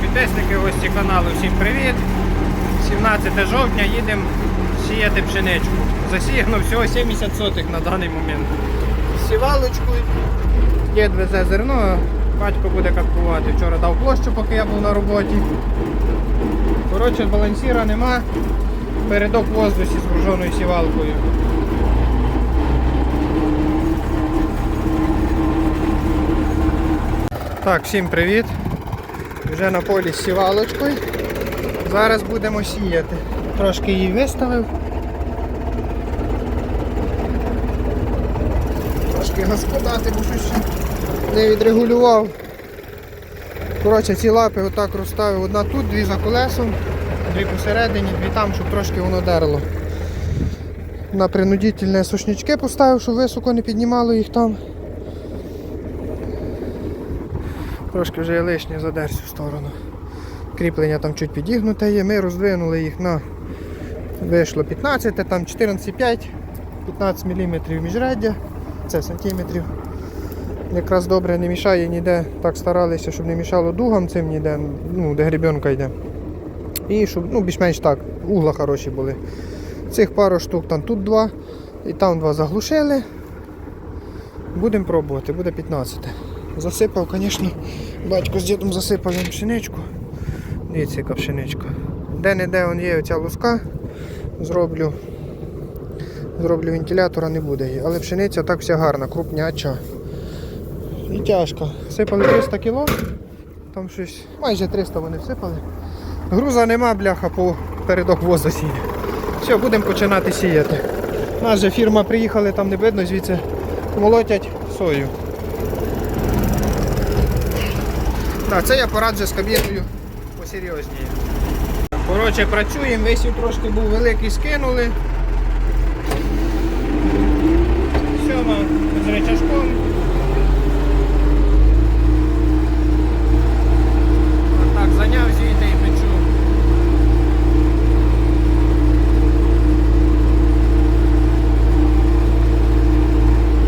підписники, гості каналу, всім привіт. 17 жовтня їдемо сіяти пшеничку. Засіяно всього 70 сотих на даний момент. Сівалочкою. Дід везе зерно, батько буде каткувати. Вчора дав площу, поки я був на роботі. Коротше, балансіра нема. Передок в воздусі з груженою сівалкою. Так, всім привіт. Вже на полі з сівалочкою. Зараз будемо сіяти. Трошки її виставив. Трошки господати, бо щось не відрегулював. Коротше, ці лапи отак розставив. Одна тут, дві за колесом, дві посередині, дві там, щоб трошки воно дерло. На принудительне сушнички поставив, щоб високо не піднімало їх там. Трошки вже лишнє задер цю сторону. Кріплення там чуть підігнуте є. Ми роздвинули їх на вийшло 15, там 14,5, 15 мм міжряддя, це сантиметрів. Якраз добре не мішає ніде. Так старалися, щоб не мішало дугам цим ніде, ну, де гребенка йде. І щоб ну, більш-менш так, угла хороші були. Цих пару штук там тут два і там два заглушили. Будемо пробувати, буде 15. Засипав, звісно, батько з дідом засипав їм пшеничку. Дивіться, яка пшеничка. Де-не-де є оця луска. Зроблю. Зроблю вентилятора, не буде її. Але пшениця так вся гарна, крупняча. І тяжко. Сипали 300 кг. Там щось. Майже 300 вони всипали. Груза нема, бляха, по передок воза сіє. Все, будемо починати сіяти. У нас же фірма приїхали, там не видно, звідси молотять сою. Так, цей я вже з кабіною посерйозніє. Коротше, працюємо, висів трошки був великий, скинули. Сьома з речашком. Отак, заняв звідти і печу.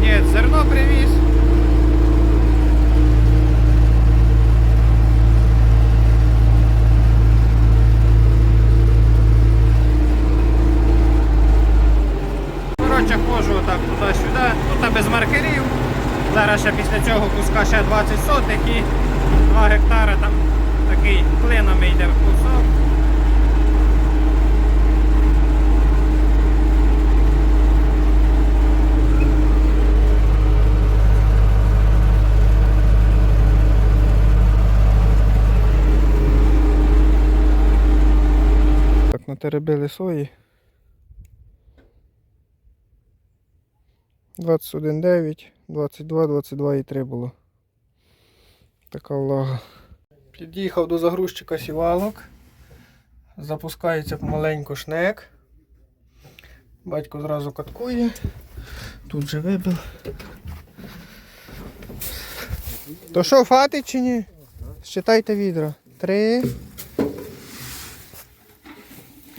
Ні, зерно привіз. Коротше, ходжу отак туди-сюди, тут без маркерів. Зараз ще після цього куска ще 20 сотих і 2 гектари там такий клинами йде в кусок. Так, натеребили сої. 21,9, 22, 22,3 було. Така влага. Під'їхав до загрузчика сівалок. Запускається помаленьку шнек. Батько зразу каткує. Тут же вибив. То що, фатить чи ні? Считайте відра. Три.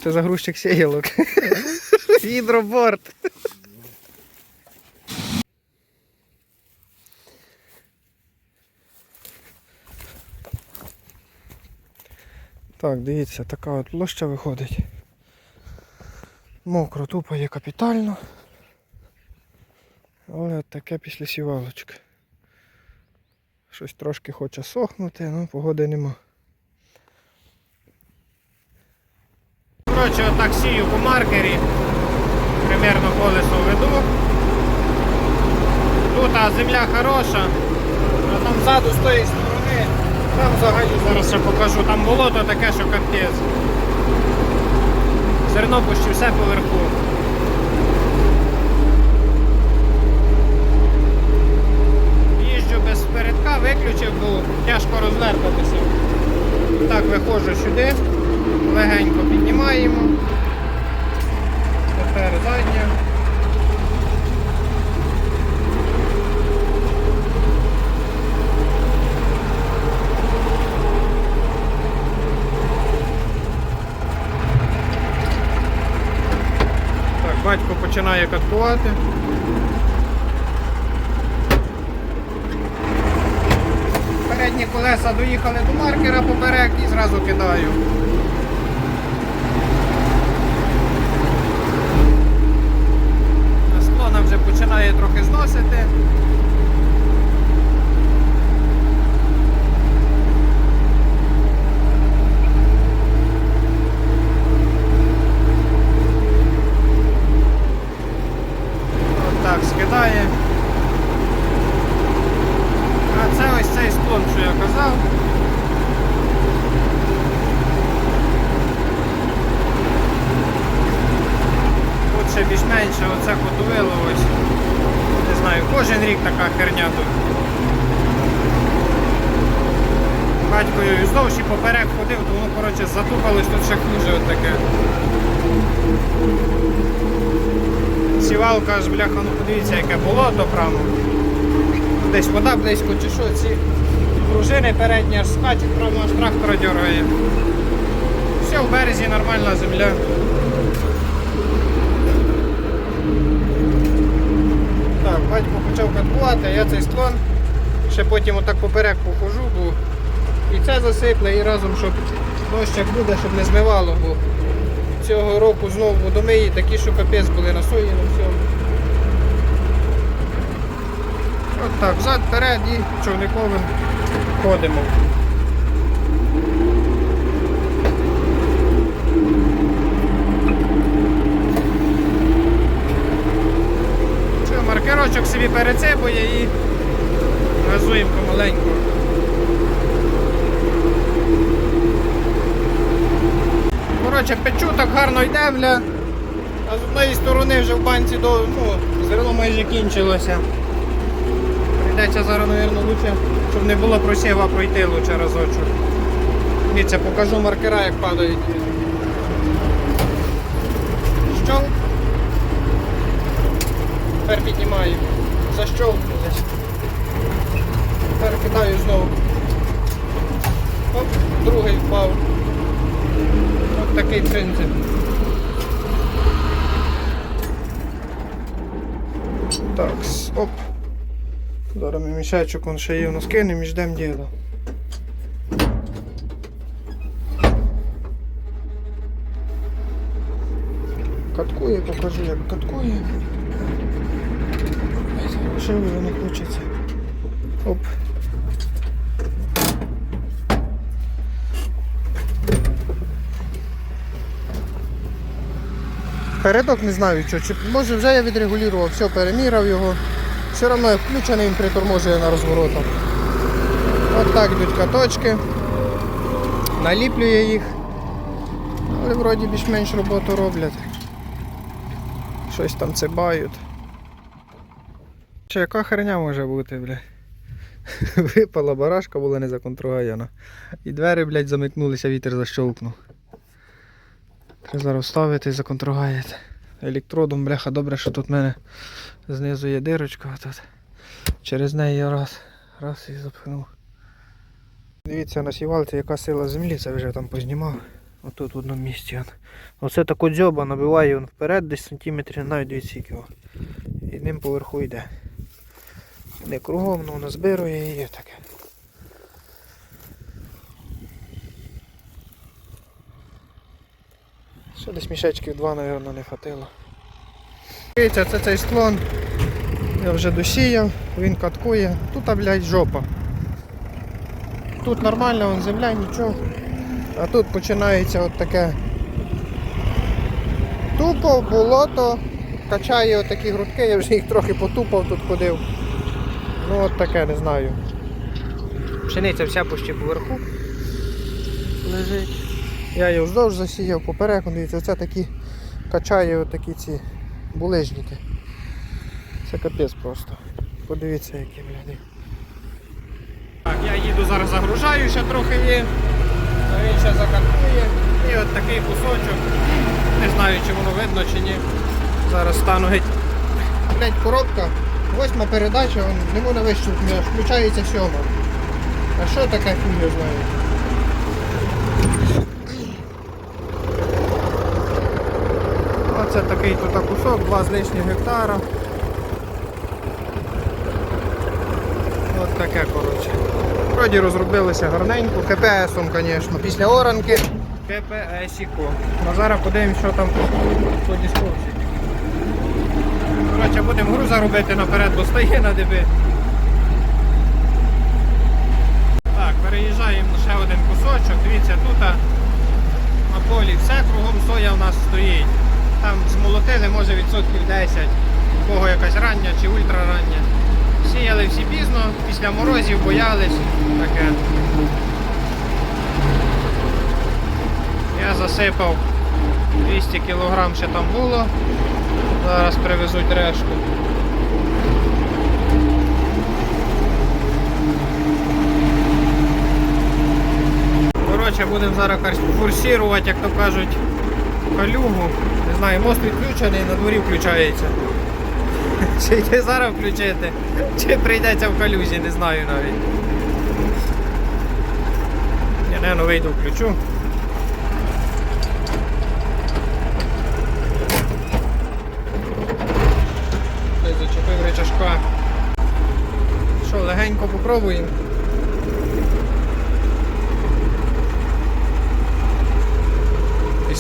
Це загрузчик сіялок. Відроборт. Так, дивіться, така от площа виходить. Мокро, тупо є капітально. Але от таке після сівалочки. Щось трошки хоче сохнути, але погоди нема. Коротше, отак сію по маркері. Примерно колесо веду. Тут земля хороша, а там ззаду сторони, там взагалі зараз ще покажу, там болото таке, що капець. Зерно почти все поверху. Їжджу без передка, виключив, бо тяжко розвертатися. Так, виходжу сюди, легенько піднімаємо. Тепер задня. Так, батько починає каткувати. Передні колеса доїхали до маркера поперек і зразу кидаю. Склона вже починає трохи зносити. От так скидає. А це ось цей склон, що я казав. Тут ще більш-менше оце ходовило ось. Не знаю, кожен рік така херня тут. Батькою і вздовж і поперек ходив, то коротше тут ще хуже от таке. Сівалка аж бляха, ну подивіться, яке болото прямо. Десь вода близько чи що, ці пружини передні аж скачуть, прямо аж трактора дергає. Все, в березі нормальна земля. Так, батько почав каткувати, я цей склон. Ще потім отак поперек похожу, бо і це засипле, і разом, щоб дощ як буде, щоб не змивало, бо цього року знову водомиї такі, що капець були на сої на всьому. От так, взад, вперед і човниковим ходимо. Що, маркерочок собі перецепує і газуємо помаленьку. Коротше, печу так гарно йде, бля. А з однієї сторони вже в банці до, ну, зерно майже кінчилося. Прийдеться зараз, мабуть, лучше, щоб не було просіва пройти лучше разочок. Дивіться, покажу маркера, як падають. Щолк. Тепер піднімаю. Защолкнулись. Тепер кидаю знову. Оп, другий впав. От такий принцип. Так, оп. Зараз ми мішечок он ще є у нас кинемо і ждемо діла. Каткує, покажу як каткує. Ще вже не хочеться. Оп. Передок не знаю, що, чи може вже я відрегулював, все, переміряв його. Все одно включений він приторможує на розворотах. От так йдуть каточки. Наліплює їх. Але вроді більш-менш роботу роблять. Щось там цибають. Ще яка херня може бути, бля. Випала барашка, була не законтрогаяна. І двері, блядь, замикнулися, вітер защолкнув. Треба зараз вставити і законтрогаєте. Електродом, бляха, добре, що тут в мене знизу є дирочка. а Тут. Через неї я раз, раз і запхнув. Дивіться на сівалці, яка сила землі, це вже там познімав. Отут в одному місці. Оце таку дзьоба набиває він вперед десь сантиметрів навіть 200 кг. І ним поверху йде. Не кругом, ну воно збирує і є таке. Ще десь мішечків два, мабуть, не хватило. Дивіться, це цей склон. Я вже досіяв, він каткує. Тут, а, блядь, жопа. Тут нормально, вон земля, нічого. А тут починається от таке тупо, болото, качає отакі грудки, я вже їх трохи потупав, тут ходив. Ну от таке, не знаю. Пшениця вся почти поверху лежить. Я її вздовж засіяв поперек, дивіться, оце такі качає отакі ці булижники. Це капець просто. Подивіться які, блядь. Так, я їду зараз загружаю, ще трохи є. Він ще закаткує. І от такий кусочок. Не знаю, чи воно видно чи ні. Зараз стану геть. Блять, коробка. Восьма передача, не можна вищукнути, включається сьома. А що таке хуй я знаю? Оце такий тут кусок, два з лишніх гектара. От таке, коротше. Вроді розробилося гарненько, КПСом, звісно, після оранки. КПСіко. Ну зараз подивимось, що там по дисковці. Коротше, будемо груза робити наперед, бо стає на диби. Так, переїжджаємо на ще один кусочок. Дивіться, тут на полі все кругом соя у нас стоїть. Там змолотили, може відсотків 10, у кого якась рання чи ультрарання. Сіяли всі пізно, після морозів боялись. Таке. Я засипав 200 кг ще там було. Зараз привезуть решту. Коротше, будемо зараз якось як то кажуть, калюгу. Не знаю, мост відключений, на дворі включається. Чи йти зараз включити, чи прийдеться в калюзі, не знаю навіть. Я не ну, вийду включу. Зачепив речашка. Що, легенько попробуємо.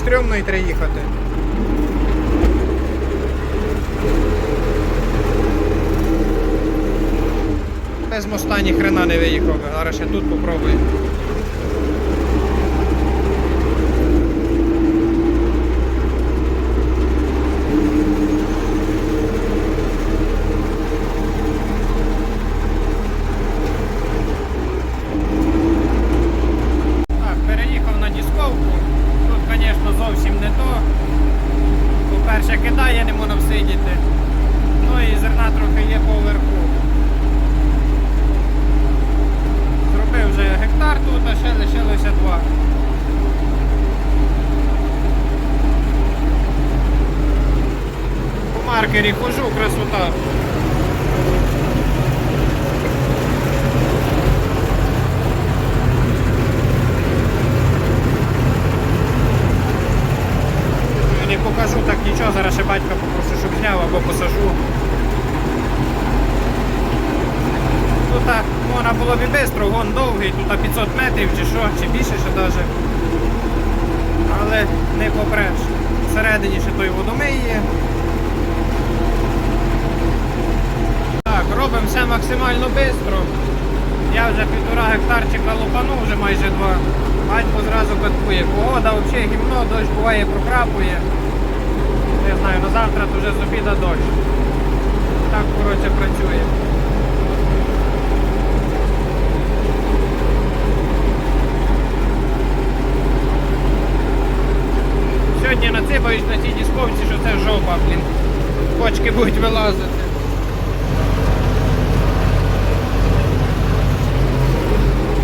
Стрьомно і треба їхати. Без моста ні хрена не виїхав. Зараз ще тут попробую. Так, переїхав на дисковку. Тут, звісно, зовсім не то. По-перше, кидає, не можна всидіти. Ну і зерна трохи є поверху. Зробив вже гектар тут, а ще два. По маркері хожу, красота. Не покажу так нічого, зараз ще батька попрошу, щоб зняв або посажу. Тут так, можна було б і швидко, гон довгий, тут 500 метрів чи що, чи більше ще навіть. Але не попреш. Всередині ще той водомий є. Так, робимо все максимально швидко. Я вже півтора гектарчика лопанув, вже майже два. Батько зразу каткує. Погода взагалі гімно, дощ буває прокрапує. Не знаю, на завтра вже з обіда дощ. Так, коротше, працює. Сьогодні наципають на цій дисковці, що це жопа, блін. Почки будуть вилазити.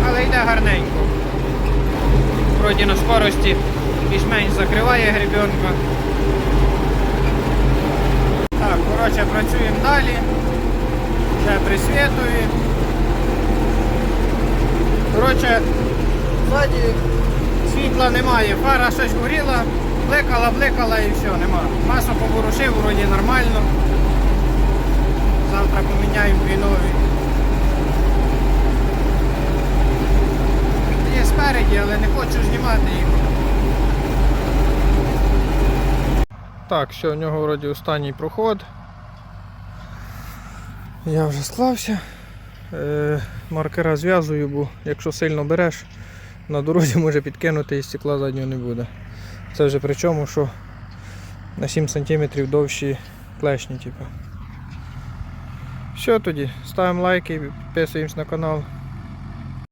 Але йде гарненько. Вроді на скорості більш-менш закриває гребенка. Так, коротше, працюємо далі. Вже присвітує. Коротше, ззаді світла немає. Фара щось горіла, блекала, блекала і все, нема. Масло поворушив, вроді нормально. Завтра поміняємо дві нові. Є спереді, але не хочу знімати їх. Так, все, у нього вроді останній проход. Я вже склався. Е, маркера зв'язую, бо якщо сильно береш, на дорозі може підкинути і стекла заднього не буде. Це вже при чому, що на 7 см довші клешні. Типу. Все тоді, ставимо лайки, підписуємось на канал.